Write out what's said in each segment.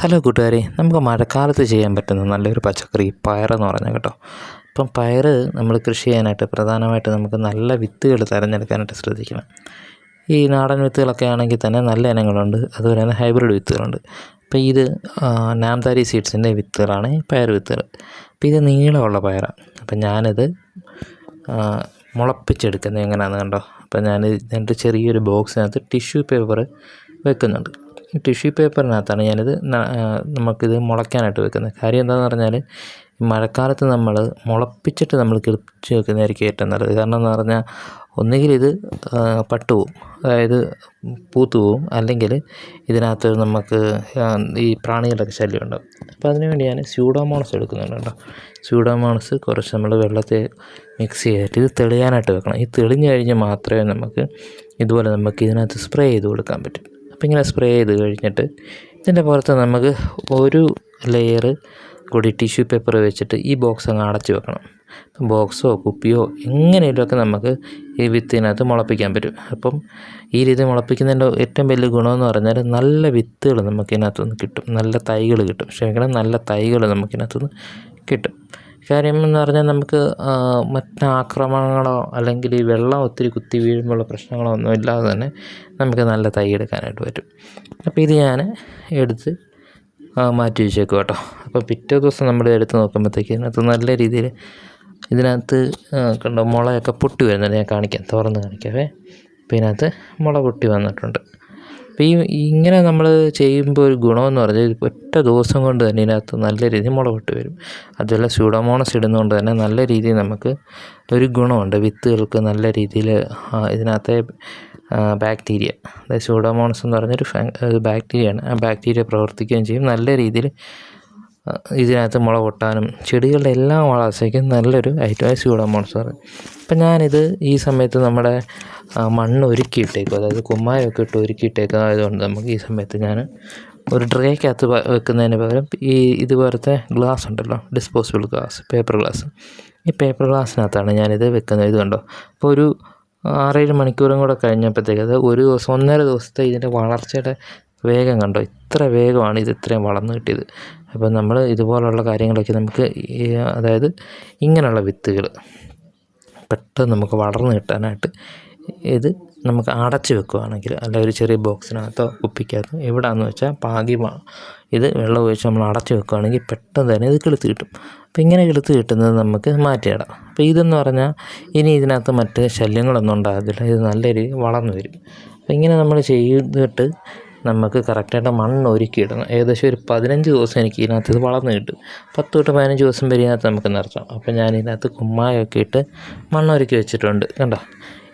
Hello കൂട്ടുകാരെ നമുക്ക് മഴക്കാലത്ത് ചെയ്യാൻ പറ്റുന്ന നല്ലൊരു പച്ചക്കറി പയറെന്ന് പറഞ്ഞാൽ കേട്ടോ. അപ്പം പയർ നമ്മൾ കൃഷി ചെയ്യാനായിട്ട് പ്രധാനമായിട്ട് നമുക്ക് നല്ല വിത്തുകൾ തിരഞ്ഞെടുക്കാനായിട്ട് ശ്രദ്ധിക്കണം. ഈ നാടൻ വിത്തുകളൊക്കെ ആണെങ്കിൽ തന്നെ നല്ല ഇനങ്ങളുണ്ട് അതുപോലെ തന്നെ ഹൈബ്രിഡ് വിത്തുകളുണ്ട്. അപ്പോൾ ഇത് നാംതാരി സീഡ്സിന്റെ വിത്തുകളാണ് പയർ വിത്തുകൾ. അപ്പോൾ ഇത് നീളമുള്ള പയറാണ്. അപ്പം ഞാനിത് മുളപ്പിച്ചെടുക്കുന്നത് എങ്ങനെയാണെന്ന് കണ്ടോ? അപ്പോൾ ഞാൻ എന്റെ ചെറിയൊരു ബോക്സിനകത്ത് ടിഷ്യൂ പേപ്പർ വെക്കുന്നുണ്ട്. ടിഷ്യൂ പേപ്പറിനകത്താണ് ഞാനിത് നമുക്കിത് മുളയ്ക്കാനായിട്ട് വെക്കുന്നത്. കാര്യം എന്താണെന്ന് പറഞ്ഞാൽ മഴക്കാലത്ത് നമ്മൾ മുളപ്പിച്ചിട്ട് നമ്മൾ കിളിപ്പിച്ച് വെക്കുന്നതായിരിക്കും ഏറ്റവും നല്ലത്. കാരണം എന്ന് പറഞ്ഞാൽ ഒന്നുകിൽ ഇത് പട്ടുപോകും അതായത് പൂത്തു പോവും. അല്ലെങ്കിൽ ഇതിനകത്ത് നമുക്ക് ഈ പ്രാണികളുടെ ശല്യം ഉണ്ടാകും അപ്പോൾ അതിനുവേണ്ടി ഞാൻ സ്യൂഡോമോണസ് എടുക്കുന്നുണ്ട് കേട്ടോ. സ്യൂഡോമോണസ് കുറച്ച് നമ്മൾ വെള്ളത്തെ മിക്സ് ചെയ്തിട്ട് ഇത് തെളിയാനായിട്ട് വെക്കണം. ഈ തെളിഞ്ഞ് കഴിഞ്ഞ് മാത്രമേ നമുക്ക് ഇതുപോലെ നമുക്ക് ഇതിനകത്ത് സ്പ്രേ ചെയ്ത് കൊടുക്കാൻ പറ്റും. അപ്പം ഇങ്ങനെ സ്പ്രേ ചെയ്ത് കഴിഞ്ഞിട്ട് ഇതിന്റെ പുറത്ത് നമുക്ക് ഒരു ലെയർ കൂടി ടിഷ്യൂ പേപ്പർ വെച്ചിട്ട് ഈ ബോക്സ് അങ്ങ് അടച്ചു വെക്കണം. ബോക്സോ കുപ്പിയോ എങ്ങനെയൊക്കെ നമുക്ക് ഈ വിത്തിനകത്ത് മുളപ്പിക്കാൻ പറ്റും. അപ്പം ഈ രീതി മുളപ്പിക്കുന്നതിന്റെ ഏറ്റവും വലിയ ഗുണമെന്ന് പറഞ്ഞാൽ നല്ല വിത്തുകൾ നമുക്കിതിനകത്തുനിന്ന് കിട്ടും. നല്ല തൈകൾ കിട്ടും. ക്ഷമിക്കണം നല്ല തൈകൾ നമുക്കിതിനകത്തുനിന്ന് കിട്ടും. കാര്യം എന്ന് പറഞ്ഞാൽ നമുക്ക് മറ്റ് ആക്രമണങ്ങളോ അല്ലെങ്കിൽ ഈ വെള്ളം ഒത്തിരി കുത്തി വീഴുമ്പോഴുള്ള പ്രശ്നങ്ങളോ ഒന്നും ഇല്ലാതെ തന്നെ നമുക്ക് നല്ല തൈ എടുക്കാനായിട്ട് പറ്റും. അപ്പോൾ ഇത് ഞാൻ എടുത്ത് മാറ്റി വെച്ചേക്കും കേട്ടോ. അപ്പോൾ പിറ്റേ ദിവസം നമ്മൾ എടുത്ത് നോക്കുമ്പോഴത്തേക്ക് ഇതിനകത്ത് നല്ല രീതിയിൽ ഇതിനകത്ത് കണ്ടോ മുളയൊക്കെ പൊട്ടി വരുന്നുണ്ട്. ഞാൻ കാണിക്കാം തുറന്ന് കാണിക്കാവേ അപ്പോൾ ഇതിനകത്ത് മുള പൊട്ടി വന്നിട്ടുണ്ട്. അപ്പോൾ ഈ ഇങ്ങനെ നമ്മൾ ചെയ്യുമ്പോൾ ഒരു ഗുണമെന്ന് പറഞ്ഞാൽ ഒറ്റ ദിവസം കൊണ്ട് തന്നെ ഇതിനകത്ത് നല്ല രീതിയിൽ മുളപൊട്ട് വരും. അതുപോലെ സ്യൂഡോമോണസ് ഇടുന്നതുകൊണ്ട് തന്നെ നല്ല രീതിയിൽ നമുക്ക് ഒരു ഗുണമുണ്ട്. വിത്തുകൾക്ക് നല്ല രീതിയിൽ ഇതിനകത്തെ ബാക്ടീരിയ. അതായത് സ്യൂഡോമോണസ് എന്ന് പറഞ്ഞൊരു ബാക്ടീരിയയാണ് ആ ബാക്ടീരിയ പ്രവർത്തിക്കുകയും ചെയ്യും. നല്ല രീതിയിൽ ഇതിനകത്ത് മുള പൊട്ടാനും ചെടികളുടെ എല്ലാം വളർച്ചയ്ക്കും നല്ലൊരു ഐറ്റമായി സ്യൂഡോമോണസ് പറയും അപ്പം ഞാനിത് ഈ സമയത്ത് നമ്മുടെ മണ്ണ് ഒരുക്കിയിട്ടേക്കും. അതായത് കുമ്മായമൊക്കെ ഇട്ട് ഒരുക്കിയിട്ടേക്കും ആയതുകൊണ്ട് നമുക്ക് ഈ സമയത്ത് ഞാൻ ഒരു ഡ്രേക്കകത്ത് വെക്കുന്നതിന് പകരം ഈ ഇതുപോലത്തെ ഗ്ലാസ് ഉണ്ടല്ലോ ഡിസ്പോസിബിൾ ഗ്ലാസ് പേപ്പർ ഗ്ലാസ്. ഈ പേപ്പർ ഗ്ലാസ്സിനകത്താണ് ഞാനിത് വെക്കുന്നത് ഇത് കണ്ടോ? അപ്പോൾ ഒരു ആറേഴ് മണിക്കൂറും കൂടെ കഴിഞ്ഞപ്പോഴത്തേക്ക് അത് ഒരു ദിവസം ഒന്നര ദിവസത്തെ ഇതിന്റെ വളർച്ചയുടെ വേഗം കണ്ടോ? ഇത്ര വേഗമാണ് ഇത് ഇത്രയും വളർന്നു കിട്ടിയത്. അപ്പോൾ നമ്മൾ ഇതുപോലുള്ള കാര്യങ്ങളൊക്കെ നമുക്ക് അതായത് ഇങ്ങനെയുള്ള വിത്തുകൾ പെട്ടെന്ന് നമുക്ക് വളർന്നു കിട്ടാനായിട്ട് ഇത് നമുക്ക് അടച്ചു വെക്കുകയാണെങ്കിൽ അല്ല ഒരു ചെറിയ ബോക്സിനകത്തോ കുപ്പിക്കകത്തോ എവിടെയാണെന്ന് വെച്ചാൽ പാകി ഇത് വെള്ളം ഒഴിച്ച് നമ്മൾ അടച്ചു വെക്കുകയാണെങ്കിൽ പെട്ടെന്ന് തന്നെ ഇത് കിളുത്ത് കിട്ടും. അപ്പോൾ ഇങ്ങനെ കിളുത്ത് കിട്ടുന്നത് നമുക്ക് മാറ്റിയിടാം. അപ്പോൾ ഇതെന്ന് പറഞ്ഞാൽ ഇനി ഇതിനകത്ത് മറ്റ് ശല്യങ്ങളൊന്നും ഉണ്ടാകത്തില്ല. ഇത് നല്ല രീതിയിൽ വളർന്നു വരും. അപ്പോൾ ഇങ്ങനെ നമ്മൾ ചെയ്തിട്ട് നമുക്ക് കറക്റ്റായിട്ട് മണ്ണ് ഒരുക്കിയിടണം ഏകദേശം ഒരു പതിനഞ്ച് ദിവസം എനിക്ക് ഇതിനകത്ത് ഇത് വളർന്ന് കിട്ടും. പത്ത് തൊട്ട് പതിനഞ്ച് ദിവസം വരെ ഇതിനകത്ത് നമുക്ക് നിർത്താം. അപ്പോൾ ഞാൻ ഇതിനകത്ത് കുമ്മായമൊക്കെ ഇട്ട് മണ്ണൊരുക്കി വെച്ചിട്ടുണ്ട്. കണ്ടോ?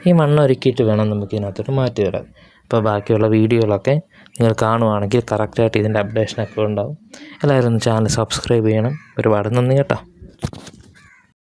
ഈ മണ്ണൊരുക്കിയിട്ട് വേണം നമുക്ക് ഇതിനകത്തോട്ട് മാറ്റി വരാൻ അപ്പോൾ ബാക്കിയുള്ള വീഡിയോകളൊക്കെ നിങ്ങൾ കാണുവാണെങ്കിൽ കറക്റ്റായിട്ട് ഇതിന്റെ അപ്ഡേഷനൊക്കെ ഉണ്ടാവും. എല്ലാവരും ചാനൽ സബ്സ്ക്രൈബ് ചെയ്യണം. ഒരുപാട് നന്ദി കേട്ടോ.